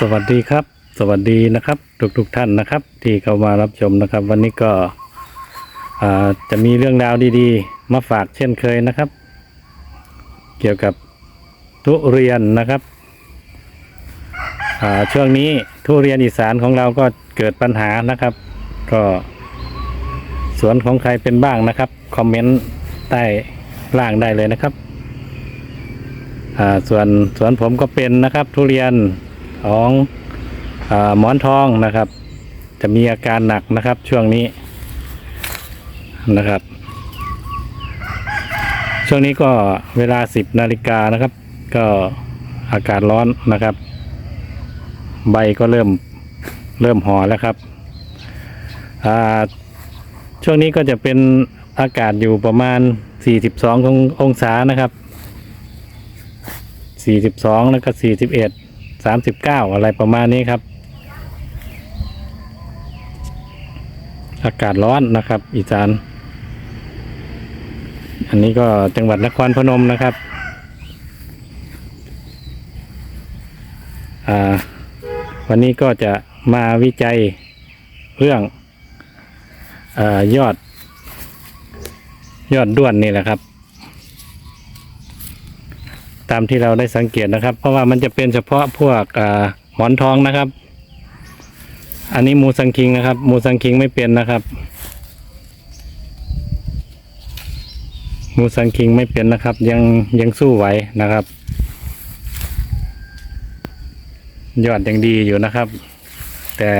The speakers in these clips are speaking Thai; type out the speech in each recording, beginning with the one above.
สวัสดีครับ สวัสดีนะครับ ทุกๆท่านนะครับ ที่เข้ามารับชมนะครับ วันนี้ก็จะมีเรื่องราวดีๆ มาฝากเช่นเคยนะครับ เกี่ยวกับทุเรียนนะครับช่วงนี้ทุเรียนอีสานของเราก็เกิดปัญหานะครับ ก็สวนของใครเป็นบ้างนะครับคอมเมนต์ใต้ล่างได้เลยนะครับส่วนสวนผมก็เป็นนะครับ ทุเรียน ของอหมอนทองนะครับ จะมีอาการหนักนะครับช่วงนี้นะครับ ช่วงนี้ก็เวลา10นาฬิกานะครับ ก็อากาศร้อนนะครับ ใบก็เริ่มเริ่มห่อแล้วครับช่วงนี้ก็จะเป็นอากาศอยู่ประมาณ 42 ององศานะครับสี่สิบสองแล้วก็สี่ สามสิบเก้าอะไรประมาณนี้ครับ อากาศร้อนนะครับ อีสาน อันนี้ก็จังหวัดนครพนมนะครับวันนี้ก็จะมาวิจัยเรื่องอยอด ยอดด้วนนี่แหละครับามที่เราได้สังเกตนะครับ เพราะว่ามันจะเป็นเฉพาะพวกอ่าหมอนทองนะครับ อันนี้มูสังคิงนะครับ มูสังคิงไม่เป็นนะครับ มูสังคิงไม่เป็นนะครับ ยังยังสู้ไหวนะครับ ยอดยังดีอยู่นะครับ แต่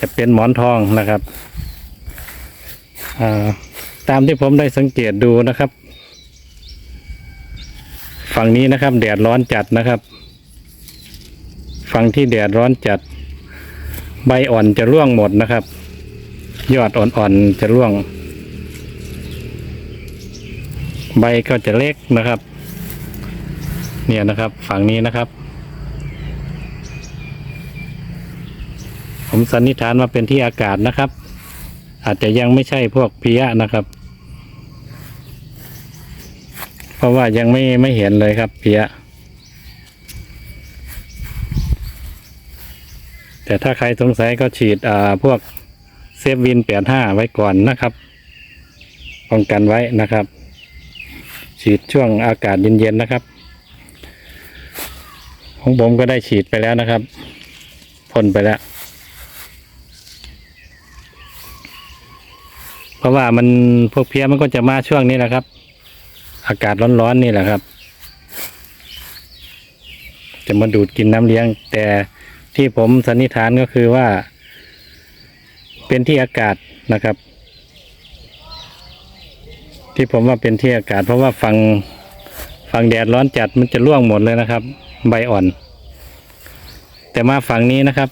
จะเป็นหมอนทองนะครับาตามที่ผมได้สังเกตดูนะครับ ฝั่งนี้นะครับ แดดร้อนจัดนะครับ ฝั่งที่แดดร้อนจัด ใบอ่อนจะร่วงหมดนะครับ ยอดอ่อนๆจะร่วง ใบก็จะเล็กนะครับ เนี่ยนะครับ ฝั่งนี้นะครับ ผมสันนิษฐานว่าเป็นที่อากาศนะครับ อาจจะยังไม่ใช่พวกเพี้ยนะครับ เพราะว่ายังไม่ไม่เห็นเลยครับเพียแต่ถ้าใครสงสัยก็ฉีดอ่าพวกเซฟวินแปดห้าไว้ก่อนนะครับป้องกันไว้นะครับ ฉีดช่วงอากาศเย็นๆนะครับ ของผมก็ได้ฉีดไปแล้วนะครับพ่นไปแล้ว เพราะว่ามันพวกเพี้ยมันก็จะมาช่วงนี้แหละครับ อากาศร้อนๆนี่แหละครับ จะมาดูดกินน้ำเลี้ยง แต่ที่ผมสันนิษฐานก็คือว่า เป็นที่อากาศนะครับ ที่ผมว่าเป็นที่อากาศ เพราะว่าฝั่งฝั่งแดดร้อนจัดมันจะร่วงหมดเลยนะครับ ใบอ่อน แต่มาฝั่งนี้นะครับ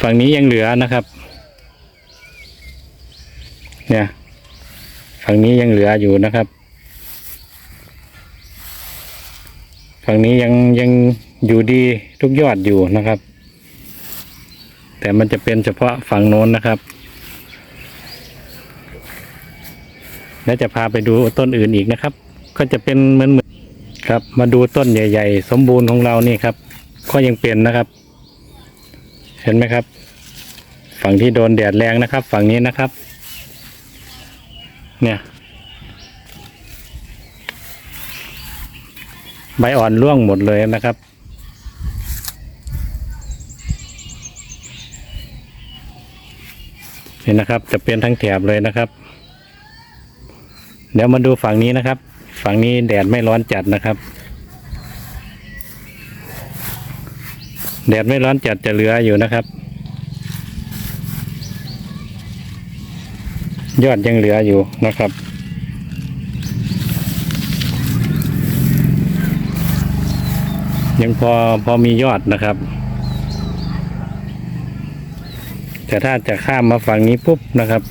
ฝั่งนี้ยังเหลือนะครับ เนี่ย ฝั่งนี้ยังเหลืออยู่นะครับ ฝั่งนี้ยังยังอยู่ดีทุกยอดอยู่นะครับ แต่มันจะเป็นเฉพาะฝั่งโน้นนะครับ แล้วจะพาไปดูต้นอื่นอีกนะครับ ก็จะเป็นเหมือนเหมือนครับ มาดูต้นใหญ่ ๆ สมบูรณ์ของเรานี่ครับ ก็ยังเป็นนะครับ เห็นไหมครับ ฝั่งที่โดนแดดแรงนะครับ ฝั่งนี้นะครับ เนี่ย ใบอ่อนร่วงหมดเลยนะครับ นี่นะครับจะเป็นทั้งแถบเลยนะครับ เดี๋ยวมาดูฝั่งนี้นะครับ ฝั่งนี้แดดไม่ร้อนจัดนะครับ แดดไม่ร้อนจัดจะเหลืออยู่นะครับ ยอดยังเหลืออยู่นะครับ ยังพอพอมียอดนะครับ แต่ถ้าจะข้ามมาฝั่งนี้ปุ๊บนะครับ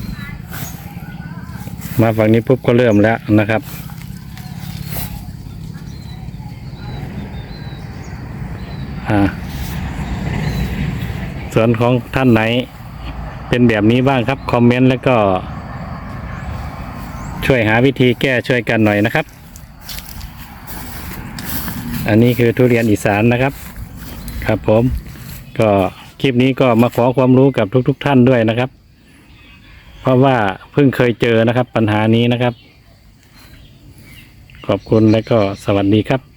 มาฝั่งนี้ปุ๊บก็เริ่มแล้วนะครับส่วนของท่านไหนเป็นแบบนี้บ้างครับ คอมเมนต์แล้วก็ ช่วยหาวิธีแก้ช่วยกันหน่อยนะครับ อันนี้คือทุเรียนอีสานนะครับ ครับผม ก็คลิปนี้ก็มาขอความรู้กับทุก ๆท่านด้วยนะครับ เพราะว่าเพิ่งเคยเจอนะครับ ปัญหานี้นะครับ ขอบคุณและก็สวัสดีครับ